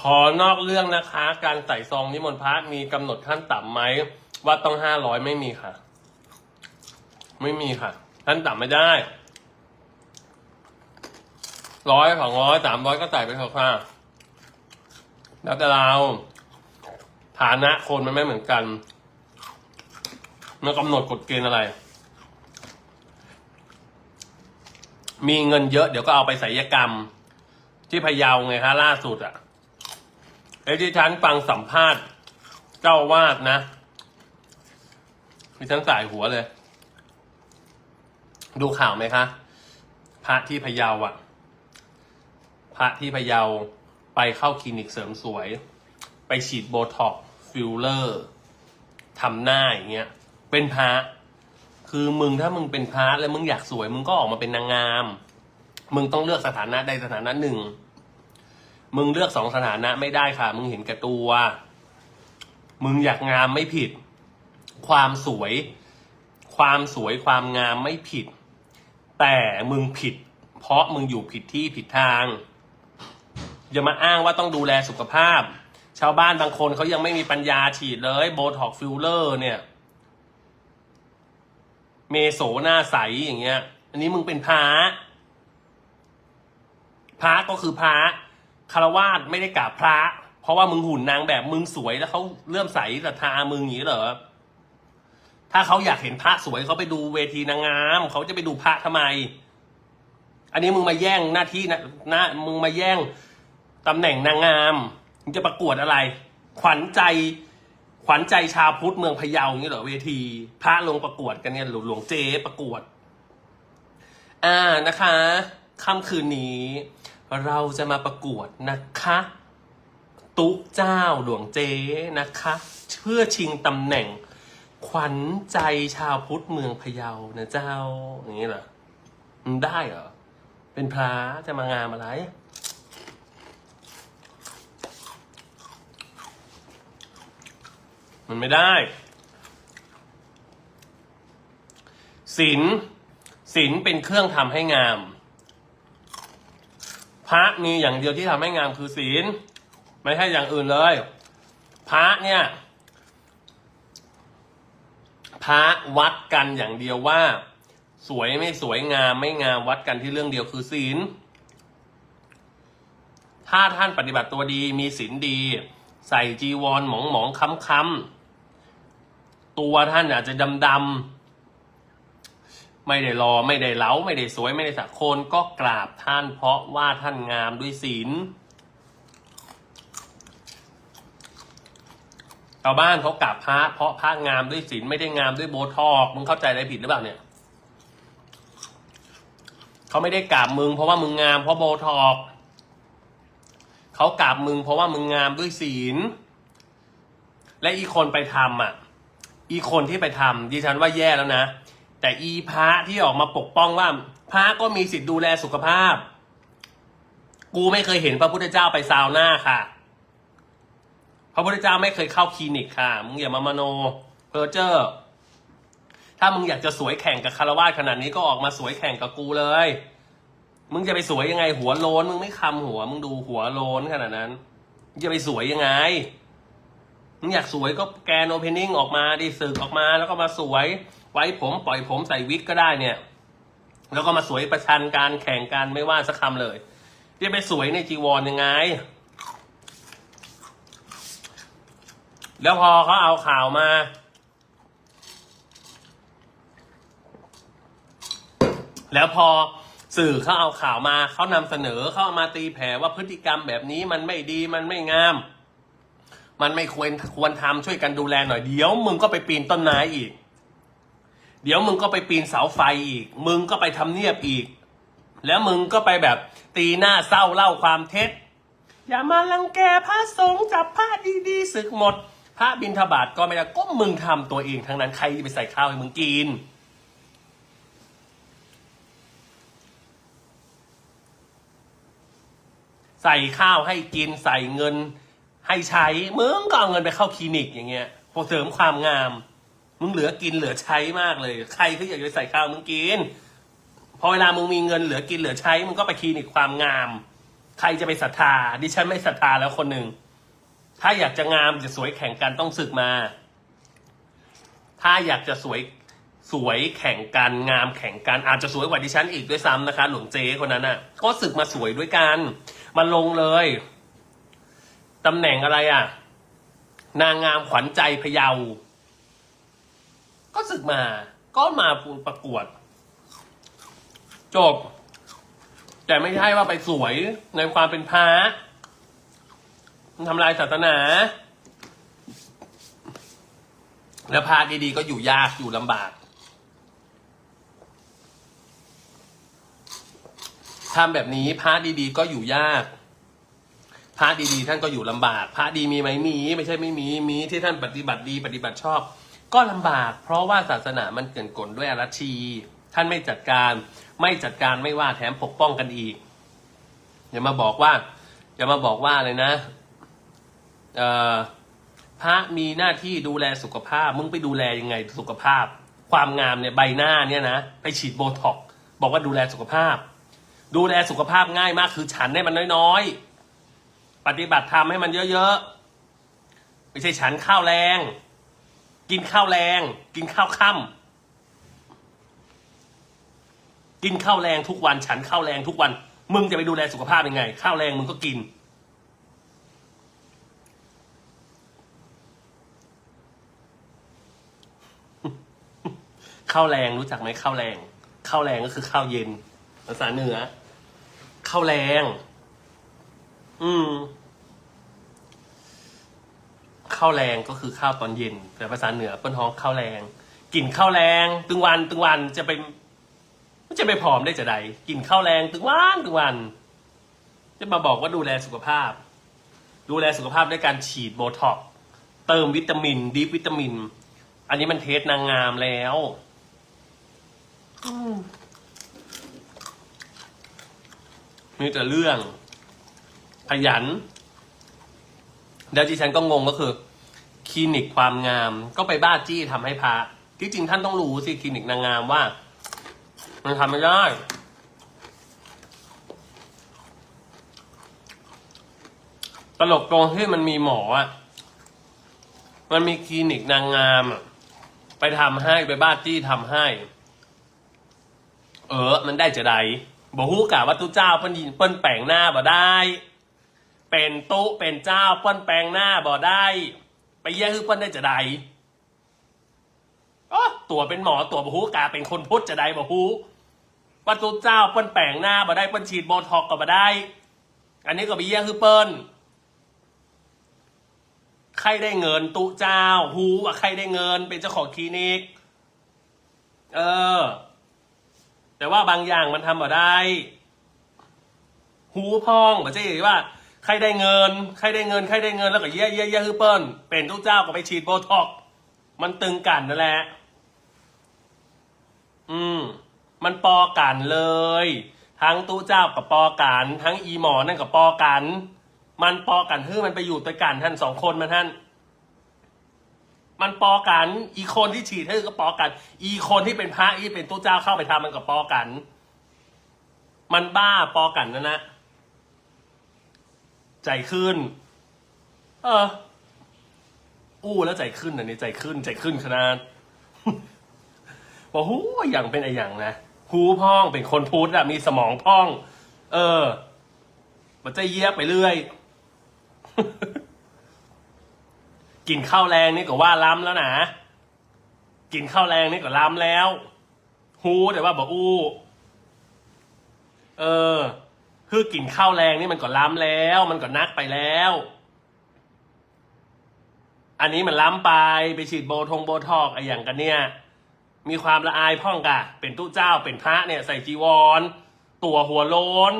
ขอนอกเรื่องนะคะ การใส่ซองนิมนต์พระมีกำหนดขั้นต่ำไหมว่าต้องห้าร้อยไม่มีค่ะ ไม่มีค่ะขั้นต่ำไม่ได้ร้อยสองร้อยสามร้อยก็ใส่ไปเถอะค่ะแล้วแต่เราฐานะคนมันไม่เหมือนกันมันกำหนดกฎเกณฑ์อะไร มีเงินเยอะเดี๋ยวก็เอาไปศัลยกรรม ที่พะเยาไงคะล่าสุดอะ ไอ้ที่ฉันฟังสัมภาษณ์ เจ้าวาดนะที่ฉันสายหัวเลย ดูข่าวไหมคะ พระที่พะเยาอะพระที่พะเยาไปเข้าคลินิกเสริมสวย ไปฉีดโบท็อกฟิลเลอร์ทำหน้าอย่างเงี้ย เป็นพระคือมึงถ้ามึงเป็นพระแล้วมึงอยากสวย มึงก็ออกมาเป็นนางงาม มึงต้องเลือกสถานะใดสถานะหนึ่ง มึงเลือกสองสถานะไม่ได้ค่ะ มึงเห็นแก่ตัว มึงอยากงามไม่ผิด ความสวย ความสวยความงามไม่ผิด แต่มึงผิด เพราะมึงอยู่ผิดที่ผิดทาง อย่ามาอ้างว่าต้องดูแลสุขภาพ ชาวบ้านบางคนเขายังไม่มีปัญญาฉีดเลยโบท็อกฟิลเลอร์ เนี่ย เมโสหน้าใสอย่างเงี้ย อันนี้มึงเป็นพระพระก็คือพระ คารวาสไม่ได้กราบพระ เพราะว่ามึงหุ่นนางแบบมึงสวยแล้วเขาเลื่อมใสศรัทธามึงอย่างนี้เหรอถ้าเขาอยากเห็นพระสวยเขาไปดูเวทีนางงามเขาจะไปดูพระทำไม อันนี้มึงมาแย่งหน้าที่นะนะมึงมาแย่งตำแหน่งนางงามมึงจะประกวดอะไร ขวัญใจขวัญใจชาวพุทธเมืองพะเยาอย่างนี้เหรอเวที พระลงประกวดกันเนี่ยหลวงงเจประกวด อ่านะคะค่ำคืนนี้ เราจะมาประกวดนะคะ ตุ๊เจ้าหลวงเจ๊นะคะ เพื่อชิงตำแหน่ง ขวัญใจชาวพุทธเมืองพะเยานะเจ้า อย่างนี้เหรอมันได้เหรอ เป็นพระจะมางามอะไรมันไม่ได้ศีลศีลเป็นเครื่องทำให้งาม พระมีอย่างเดียวที่ทำให้งามคือศีล ไม่ใช่อย่างอื่นเลย พระเนี่ยพระวัดกันอย่างเดียวว่า สวยไม่สวยงามไม่งามวัดกันที่เรื่องเดียวคือศีล ถ้าท่านปฏิบัติตัวดีมีศีลดี ใส่จีวรหมองหมองๆค้ำค้ำๆตัวท่านอาจจะดำดำ ไม่ได้รอไม่ได้เหลาไม่ได้สวยไม่ได้สักโคนก็กราบท่านเพราะว่าท่านงามด้วยศีลชาวบ้านเขากราบพระเพราะพระงามด้วยศีลไม่ได้งามด้วยโบทอกมึงเข้าใจอะไรผิดหรือเปล่าเนี่ยเขาไม่ได้กราบมึง เพราะว่ามึงงามเพราะโบทอกเขากราบมึง เพราะว่ามึงงามด้วยศีล และอีคนไปทำอะ อีคนที่ไปทำดิฉันว่าแย่แล้วนะ แต่อีพระที่ออกมาปกป้องว่าพระก็มีสิทธิ์ดูแลสุขภาพ กูไม่เคยเห็นพระพุทธเจ้าไปซาวน่าค่ะ พระพุทธเจ้าไม่เคยเข้าคลินิกค่ะ มึงอย่ามามโนเพอเจอร์ถ้ามึงอยากจะสวยแข่งกับคารวาสขนาดนี้ก็ออกมาสวยแข่งกับกูเลย มึงจะไปสวยยังไง หัวโลนมึงไม่คำหัว มึงดูหัวโลนขนาดนั้นจะไปสวยยังไง มึงอยากสวยก็แกนโอเพนนิ่งออกมาดิสึกออกมาแล้วก็มาสวย ไว้ผมปล่อยผมใส่วิกก็ได้เนี่ย แล้วก็มาสวยประชันการแข่งกันไม่ว่าสักคำเลยจะไปสวยในจีวรยังไง แล้วพอเขาเอาข่าวมา แล้วพอสื่อเขาเอาข่าวมาเขานำเสนอเขาเอามาตีแผ่ว่าพฤติกรรมแบบนี้มันไม่ดีมันไม่งาม มันไม่ควรควรทำช่วยกันดูแลหน่อยเดี๋ยวมึงก็ไปปีนต้นไม้อีก เดี๋ยวมึงก็ไปปีนเสาไฟอีก มึงก็ไปทำเนียบอีก แล้วมึงก็ไปแบบตีหน้าเศร้าเล่าความเท็จ อย่ามาลังแกพระสงฆ์จับพระดีๆศึกหมด พระบินทบาทก็ไม่ได้ก็มึงทำตัวเองทั้งนั้นใครไปใส่ข้าวให้มึงกินใส่ข้าวให้กินใส่เงินให้ใช้มึงก็เอาเงินไปเข้าคลินิกอย่างเงี้ยเสริมความงาม มึงเหลือกินเหลือใช้มากเลย ใครเขาอยากจะใส่ข้าวมึงกิน พอเวลามึงมีเงินเหลือกินเหลือใช้มึงก็ไปคลินิกความงาม ใครจะไปศรัทธา ดิฉันไม่ศรัทธาแล้วคนหนึ่ง ถ้าอยากจะงามจะสวยแข่งกันต้องศึกมา ถ้าอยากจะสวยสวยแข่งกันงามแข่งกันอาจจะสวยกว่าดิฉันอีกด้วยซ้ำนะคะ หลวงเจคนนั้นน่ะ ก็ศึกมาสวยด้วยกันมาลงเลยตำแหน่งอะไรอะ นางงามขวัญใจพะเยา ก็ศึกมา ก็มาประกวด จบ แต่ไม่ใช่ว่าไปสวยในความเป็นพระมันทำลายศาสนา แล้วพระดีๆก็อยู่ยากอยู่ลำบากทำแบบนี้พระดีๆ ก็อยู่ยากพระดีๆ ท่านก็อยู่ลำบากพระดีมีไหมมี ไม่ใช่ไม่มีมีที่ท่านปฏิบัติดี ปฏิบัติชอบ ก็ลำบากเพราะว่าศาสนามันเกินกลด้วยอรัชี ท่านไม่จัดการไม่จัดการไม่ว่าแถมปกป้องกันอีก อย่ามาบอกว่า อย่ามาบอกว่าเลยนะเออพระมีหน้าที่ดูแลสุขภาพ มึงไปดูแลยังไงสุขภาพ ความงามเนี่ยใบหน้าเนี่ยนะไปฉีดโบท็อกบอกว่าดูแลสุขภาพ ดูแลสุขภาพง่ายมากคือฉันให้มันน้อยๆ ปฏิบัติธรรมให้มันเยอะๆไม่ใช่ฉันข้าวแรง กินข้าวแรง กินข้าวค่ำกินข้าวแรงทุกวัน ฉันข้าวแรงทุกวัน มึงจะไปดูแลสุขภาพยังไง ข้าวแรงมึงก็กิน ข้าวแรงรู้จักไหมข้าวแรงข้าวแรงก็คือข้าวเย็น ภาษาเหนือข้าวแรง อืม ข้าวแรงก็คือข้าวตอนเย็นแต่ภาษาเหนือเปิ้นท้องข้าวแรงกินข้าวแรงตึงวันตึงวันจะไปมันจะไปผอมได้จะใดกินข้าวแรงตึงวันตึงวัน จะมาบอกว่าดูแลสุขภาพ ดูแลสุขภาพด้วยการฉีดโบท็อกซ์เติมวิตามิน ดีวิตามิน อันนี้มันเทสนางงามแล้วอืมมีแต่เรื่อง ขยัน แล้วที่ฉันก็งงก็คือคลินิกความงามก็ไปบ้าจี้ทำให้พระที่จริงท่านต้องรู้สิคลินิกนางงามว่า มันทำไม่ได้ตลกตรงที่มันมีหมออะ มันมีคลินิกนางงามอะไปทำให้ไปบ้าจี้ทำให้ เออ มันได้จะใดบอกฮู้กะว่าตุเจ้าเปิ้นเปิ้นแปลงหน้าบ่ได้ เป็นตุเป็นเจ้าเปิ้นแปลงหน้าบ่ได้ ไปแย่คือเปิ้นได้จะใดอ๋อตัวเป็นหมอตัวบอกฮู้กะเป็นคนพุทธจะใดบอกฮู้ว่าตุเจ้าเปิ้นแปลงหน้าบ่ได้เปิ้นฉีดโบท็อกก็บ่ได้ อันนี้ก็ไปแย่คือเปิ้นใครได้เงินตุเจ้าฮูว่าใครได้เงินเป็นเจ้าของคลินิก เออ แต่ว่าบางอย่างมันทำมาได้ หูพองมันจะว่า ใครได้เงิน ใครได้เงิน ใครได้เงินแล้วก็เยี่ยเยี่ยเยี่ยฮือเปิ้ลเป็นทุกเจ้าก็ไปฉีดโบท็อก มันตึงกันนั่นแหละ อืม มันปอกันเลย ทั้งตู้เจ้ากับปอกัน ทั้งอีหมอนั่นกับปอกัน มันปอกันฮือมันไปอยู่ด้วยกันท่านสองคนมันท่าน มันปอกัน อีคนที่ฉีดให้ก็ปอกัน อีคนที่เป็นพระที่เป็นตู้เจ้าเข้าไปทำมันก็ปอกัน มันบ้าปอกันนะนะ ใจขึ้น เออ อู้แล้วใจขึ้นอันนี้ใจขึ้น ใจขึ้นขนาดบอกหูอย่างเป็นไออย่างนะหูพ่องเป็นคนพุทธอะมีสมองพ่อง เออมันจะเยียบไปเรื่อย กินข้าวแรงนี่ก็ว่าล้ำแล้วนะกินข้าวแรงนี่ก็ล้ำแล้วฮูแต่ว่าบอกอู้ เออ คือกินข้าวแรงนี่มันก็ล้ำแล้ว มันก็นักไปแล้ว อันนี้มันล้ำไปไปฉีดโบทงโบทอกไออย่างกันเนี่ย มีความละอายพ่องกะ เป็นตู้เจ้าเป็นพระเนี่ยใส่จีวร ตัวหัวโล้น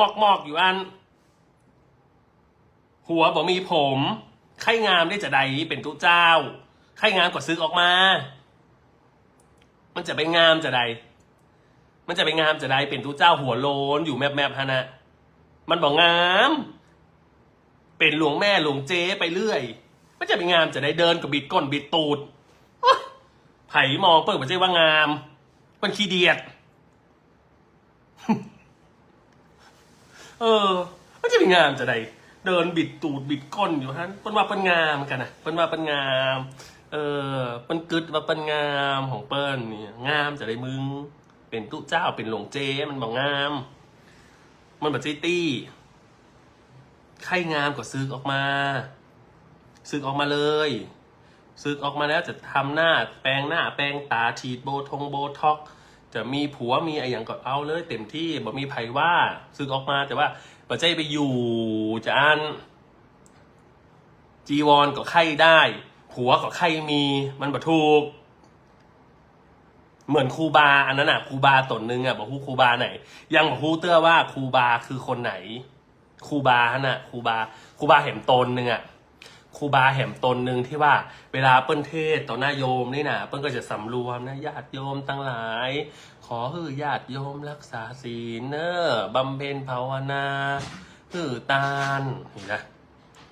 มอกมอกอยู่อัน หัวบ่มีผมไข่งามได้จะใดเป็นตู้เจ้าไข่งามกว่าซึกออกมา มันจะไปงามจะใด มันจะไปงามจะใดเป็นตู้เจ้าหัวโลนอยู่แมบแมบๆฮะนะมันบอกงาม เป็นหลวงแม่หลวงเจ๊ไปเรื่อย มันจะไปงามจะได้เดินกับบิดก้นบิดตูดไผ่มองเปิดมันจว่างาม มันขี้เดียด เออ มันจะยงามจะได้เดินบิดตูดบิดก้นอยู่ฮะเปิ้นว่าเปิ้นงามกันนะเปิ้นว่าเปิ้นงาม เออเปิ้นกึดว่าเปิ้นงามของเปิ้นเนี่ยงามจะได้มึง เป็นตู้เจ้าเป็นหลวงเจมันบอกงาม มันแบบจี้ตี้ใครงามก็ซื้อออกมาซื้อออกมาเลยซื้อออกมาแล้วจะทำหน้าแปรงหน้าแปรงตาฉีดโบทงโบท็อกจะมีผัวมีอะไรอย่างก็เอาเลย เต็มที่บ่มีไผว่าซื้อออกมาแต่ว่าปัจจัยไปอยู่จะอันจีวรก็ไข่ได้ ผัวก็ไข่มีมันบ่ถูก เหมือนครูบาอันนั้นอะครูบาตนนึงอะบอกฮู้ครูบาไหน ยังบอกฮู้เตื้อว่าครูบาคือคนไหนครูบาฮะน่ะครูบาครูบาเห็มตนนึงอะครูบาเห็มตนหนึ่งที่ว่าเวลาเปิ้นเทศต่อหน้าโยมนี่นะเปิ้นก็จะสำรวมนะญาติโยมตั้งหลาย ขอให้ญาติโยมรักษาศีลเนอะบำเพ็ญภาวนาฮือตานนี่นะ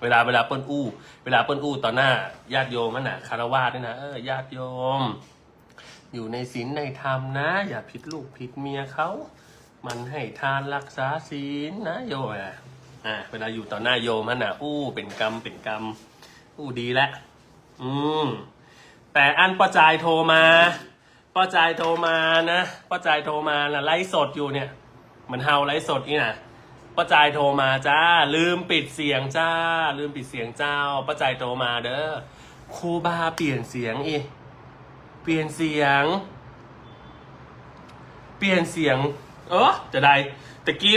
เวลาเวลาเปิ้นอู้ เวลาเปิ้นอู้ต่อหน้าญาติโยมนั่นนะคารวะนี่นะเออญาติโยม อยู่ในศีลในธรรมนะ อย่าผิดลูกผิดเมียเขามันให้ทานรักษาศีลนะโยมอะอ่าเวลาอยู่ต่อหน้าโยมนั่นน่ะอู้เป็นกรรมเป็นกรรมอู้ดีแล้วอืมแต่อันป้าจายโทรมาป้าจายโทรมานะป้าจายโทรมานะไลฟ์สดอยู่เนี่ยเหมือนเฮาไลฟ์สดนี่นะป้าจายโทรมาจ้า ลืมปิดเสียงจ้า ลืมปิดเสียงเจ้าป้าจายโทรมาเด้อครูบาเปลี่ยนเสียงอีก เปลี่ยนเสียง เปลี่ยนเสียง เออจะได้ตะกี้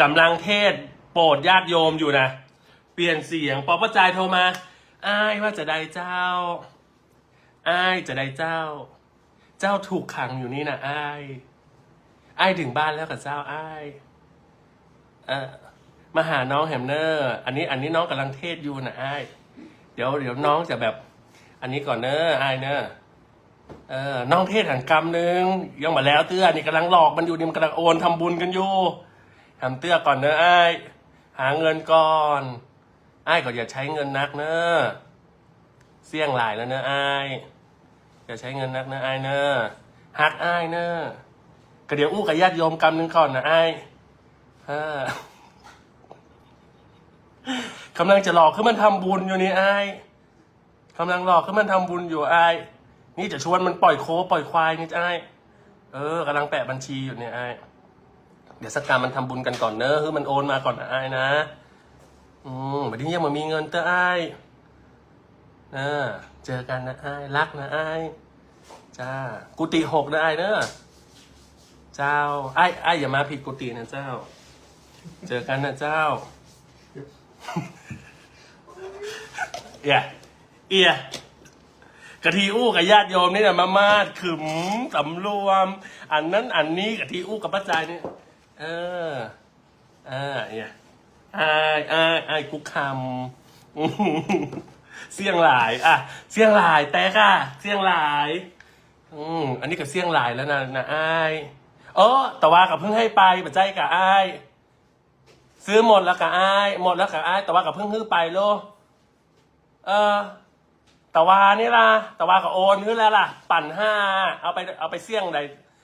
กำลังเทศโปรดญาติโยมอยู่นะ เปลี่ยนเสียงพอป้าจายโทรมาอ้ายว่าจะได้เจ้าอ้ายจะได้เจ้า เจ้าถูกขังอยู่นี่นะอ้ายอ้ายถึงบ้านแล้วกับเจ้าอ้ายเออมาหาน้องแฮมเนอร์ อันนี้อันนี้น้องกำลังเทศอยู่นะอ้ายเดี๋ยวเดี๋ยวน้องจะแบบ อันนี้ก่อนเนอะอ้ายเนอะ เออน้องเทศหันกรรมนึงยังมาแล้วเตื้อนี่กำลังหลอกมันอยู่นี่มันกำลังโอนทำบุญกันอยู่ทำเตื้อก่อนเนอะอ้หาเงินก่อนไอ้ก็อย่าใช้เงินนักเนอะเสี่ยงหลายแล้วเนอะอ้อย่าใช้เงินนักเนะไอ้เนอะฮักไอ้เนอะก็เดี๋ยวอู้กับญาติโยมกรรมนึงก่อนนะไอ้กำลังจะหลอกขึ้นมันทำบุญอยู่นี่ไอ้กำลังหลอกขึ้นมันทำบุญอยู่ไอ้ นี่จะชวนมันปล่อยโคปล่อยควายนี่ไอ้ายเออกำลังแปะบัญชีอยู่เนี่ยไอ้เดี๋ยวสักการมันทำบุญกันก่อนเนอะคือมันโอนมาก่อนนะไอ้นะ อืมบัดนี้ยังมามีเงินเตอไอ้เออเจอกันนะไอ้รักนะไอ้จ้ากุฏิหกนะไอ้เนอะเจ้าไอ้ไอ้อย่ามาผิดกุฏินะเจ้า เจอกันนะเจ้าเอียเอีย กะทิอู้กับญาติโยมนี่นะมามาดขึมสำรวม อันนั้นอันนี้กะทิอู้กับป้าจายนี่เออเอ่าเอียไอ้ายอ้ายอ้ายคุกคำเสี่ยงหลาย อะ เสี่ยงหลายแตกอะ เสี่ยงหลาย อืมอันนี้กับเสี่ยงหลายแล้วนะนะอ้ายเออแต่ว่ากับเพิ่งให้ไปปัจจัยกับอ้ายซื้อหมดแล้วกับอ้ายหมดแล้วกับอ้ายแต่ว่ากับเพิ่งฮื้อไปโลเออ แต่วานี่ล่ะแต่ว่าก็โอนขึ้นแล้วล่ะ ปั่นห้าเอาไปเอาไปเสี่ยงใด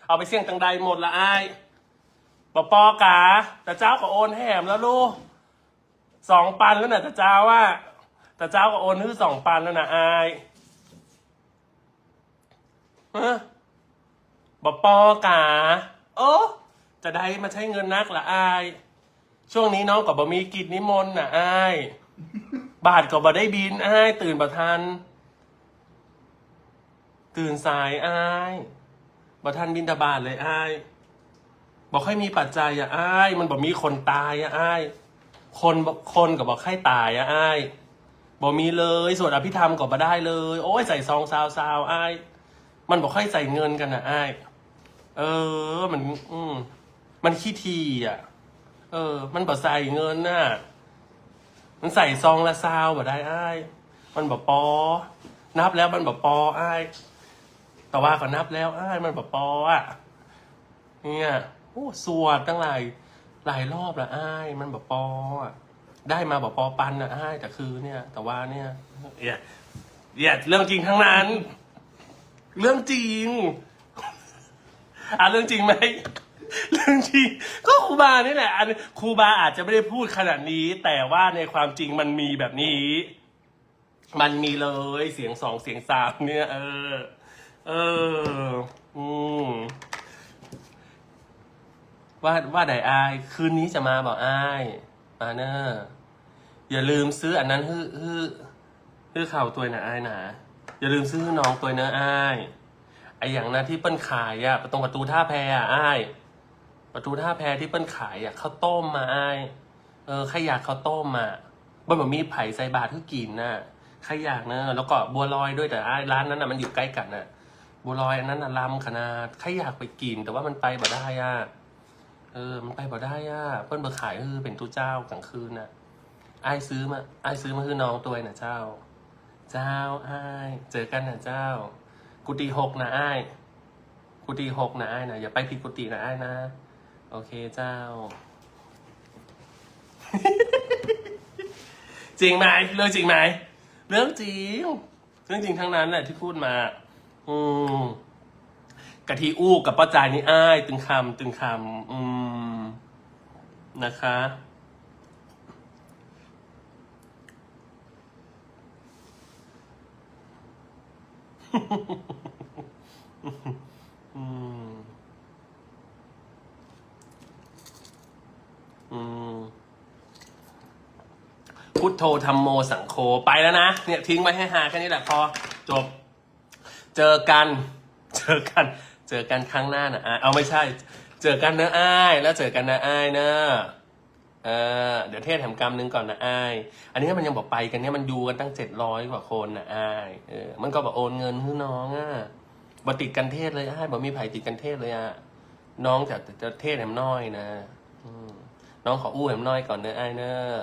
เอาไปเสี่ยงตังใดหมดละอ้ายปอปอกาแต่เจ้าก็โอนแหมแล้วลูกสองปันแล้วน่ะแต่เจ้าว่าแต่เจ้าก็โอนคือสองปันแล้วนะอายฮะบอปอกาโอ้จะได้มาใช้เงินนักละอายช่วงนี้น้องกับบมีกิจนิมนต์น่ะอายบาทก็บ่ได้บินอายตื่นประทัน ตื่นสายอายบ่ทันบินตาบาทเลยอายบอกให้มีปัจจัยอะอาย มันบอกมีคนตายอะอาย คนบอกคนกับบอกให้ตายอะอ้ายบอกมีเลยสวดอภิธรรมก็มาได้เลย โอ้ยใส่ซองซาวซาวอ้าย มันบอกให้ใส่เงินกันนะอ้าย เออ มัน อืมมันขี้ทีอะ เออ มันบอกใส่เงินน่ะ มันใส่ซองละซาวบ่ได้อ้าย มันบอกปอ นับแล้วมันบอกปออ้าย แต่ว่าก็นับแล้วอ้ายมันบอกปออะเนี่ยโอ้สวดตั้งหลายหลายรอบละอ้ายมันแบบปออะได้มาแบบปอปันนะอ้ายแต่คือเนี่ย แต่ว่าเนี่ยเอียเอียเรื่องจริงทั้งนั้น เรื่องจริงอะเรื่องจริงไหมเรื่องจริงก็ครูบานี่แหละอันครูบาอาจจะไม่ได้พูดขนาดนี้ แต่ว่าในความจริงมันมีแบบนี้ มันมีเลยเสียงสองเสียงสามเนี่ย เออ เออ อืมว่าว่าไดอาย คืนนี้จะมาบอกอายมาเนอะอย่าลืมซื้ออันนั้นฮื้อฮื้อฮื้อเข่าตัวหนะอายหนะอย่าลืมซื้อน้องตัวเนอะอายไออย่างนั้นที่เปิ้ลขายอะตรงประตูท่าแพอะอาย ประตูท่าแพที่เปิ้ลขายอะข้าวต้มมาอาย เออใครอยากข้าวต้มอะบนแบบมีไผ่ใส่บาตรให้กินน่ะใครอยากเนอะแล้วก็บัวลอยด้วยแต่อ้ายร้านนั้นน่ะมันอยู่ใกล้กันน่ะ บัวลอยอันนั้นน่ะลำขนาดใครอยากไปกิน แต่ว่ามันไปบ่ได้อะเออ มันไปบ่ได้อะเปิ้ลเบอร์ขายคือเป็นตู้เจ้ากลางคืนน่ะไอ้ซื้อมาไอ้ซื้อมาคือน้องตัวน่ะเจ้า เจ้าไอ้เจอกันน่ะเจ้า กุฏิหกนะไอ้กุฏิหกนะไอ้นะอย่าไปผิดกุฏินะไอ้นะ โอเคเจ้า จริงไหมเรื่องจริงไหมเรื่องจริงเรื่องจริงทั้งนั้นแหละที่พูดมา อืมกะทิอู้กับป้าจายนี่อ้าย ตึงคำตึงคำอืมนะคะ อืม อืม พุทโธธรรมโมสังโฆไปแล้วนะ เนี่ยทิ้งไว้ให้หาแค่นี้แหละพอจบ เจอกัน เจอกัน เจอกันครั้งหน้านะอ้ายเอาไม่ใช่ เจอกันนะอ้าย แล้วเจอกันนะอ้ายเนอะเออเดี๋ยวเทศแถมกรรมนึงก่อนนะอ้าย อันนี้มันยังบอกไปกันเนี่ยมันดูกันตั้งเจ็ดร้อยกว่าคนนะอ้ายเออมันก็บอกโอนเงินให้น้องอะบ่ติดกันเทศเลยอ้ายบ่มีไผติดกันเทศเลยอะน้องจะจะเทศแถมน้อยนะน้องขออู้แถมน้อยก่อนเนอะอ้ายเนอะ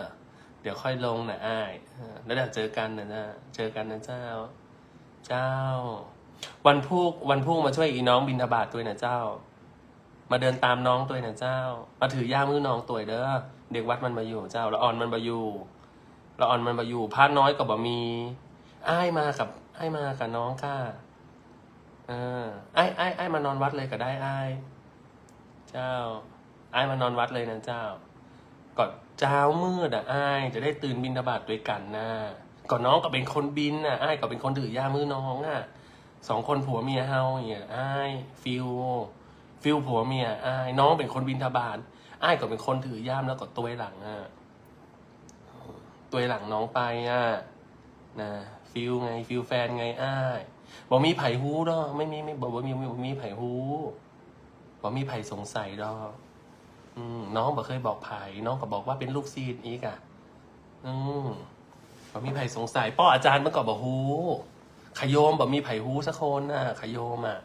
เดี๋ยวค่อยลงนะอ้ายเออแล้วเดี๋ยวเจอกันนะนะเจอกันนะเจ้า เจ้า วันพุกวันพุกมาช่วยอีน้องบินทบาทตัวนะเจ้า มาเดินตามน้องตัวนะเจ้า มาถือย่ามือน้องตัวเด้อเด็กวัดมันมาอยู่เจ้าละอ่อนมันมาอยู่ละอ่อนมันมาอยู่พาน้อยกับบะมีอ้ายมากับอ้ายมากับน้องค่ะเออไอ้ไอ้ไอ้ายมานอนวัดเลยก็ได้อ้ายเจ้าอ้ายมานอนวัดเลยนะเจ้าก่อนเช้ามืดอะอ้ายจะได้ตื่นบินทบาทด้วยกันนะก่อนน้องก็เป็นคนบินน่ะอ้ายก็เป็นคนถือย่ามือน้องอะ สองคนผัวเมียเฮาเนี่ยอ้ายฟิลฟิลผัวเมียอ้ายน้องเป็นคนบินทบาทอ้ายก็เป็นคนถือย่ามแล้วก็ตัวหลังอะตัวหลังน้องไปอะนะฟิลไงฟิลแฟนไงอ้ายบอกมีไผ่ฮู้ดอกไม่มีไม่บอกว่ามีมีมีไผ่ฮู้บอกมีไผ่สงสัยดอกอืมน้องบอกเคยบอกไผ่น้องก็บอกว่าเป็นลูกซีดอีกอะ อืมบอกมีไผ่สงสัยป้ออาจารย์เมื่อก่อนบอกฮู้ ขยโยมบอกมีไผ่ฮู้สักคนน่ะขยโยมอะ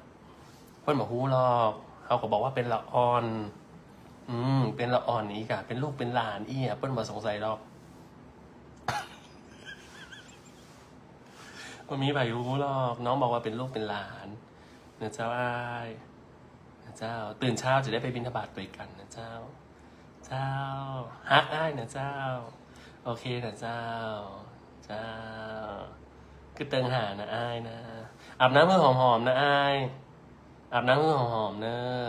เพิ่นบอกฮู้หรอกเขาก็บอกว่าเป็นละอ่อน อืม เป็นละอ่อนอีกะเป็นลูกเป็นหลานอีอะเพิ่นบอกสงสัยหรอกว่ามีไผ่ฮู้หรอก น้องบอกว่าเป็นลูกเป็นหลานนะเจ้าอ้ายนะเจ้า ตื่นเช้าจะได้ไปบิณฑบาตด้วยกันนะเจ้า เจ้าฮักอ้ายนะเจ้า โอเคนะเจ้า เจ้า คือเติงหานะอ้ายนะอาบน้ำมือหอมๆนะอ้ายอาบน้ำมือหอมๆเนอะ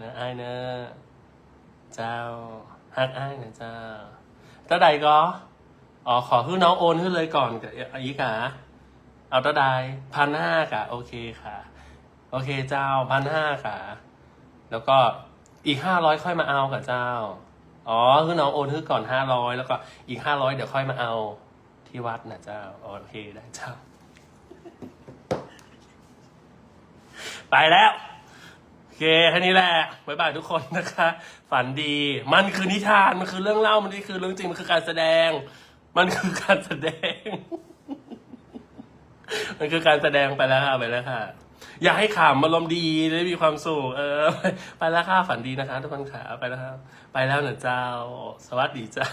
นะอ้ายเนอะเจ้าฮักอ้ายนะเจ้าตาใดก็อ๋อขอคือน้องโอนขึ้นเลยก่อนกับอีกะเอาตาใดพันห้ากะโอเคค่ะ โอเคเจ้าพันห้าค่ะแล้วก็อีกห้าร้อยค่อยมาเอากับเจ้า อ๋อคือน้องโอนคือก่อนห้าร้อยแล้วก็อีกห้าร้อยเดี๋ยวค่อยมาเอา ที่วัดนะเจ้าโอเคได้เจ้า ไปแล้วโอเคแค่นี้แหละบ๊ายบายทุกคนนะคะ ฝันดี มันคือนิทานมันคือเรื่องเล่ามันนี่คือเรื่องจริงมันคือการแสดง มันคือการแสดง มันคือการแสดงไปแล้วค่ะไปแล้วค่ะอยากให้ขำอารมณ์ดีได้มีความสุขเออ ไปแล้วค่ะฝันดีนะคะ ทุกคนค่ะไปแล้วครับไปแล้วนะเจ้า สวัสดีเจ้า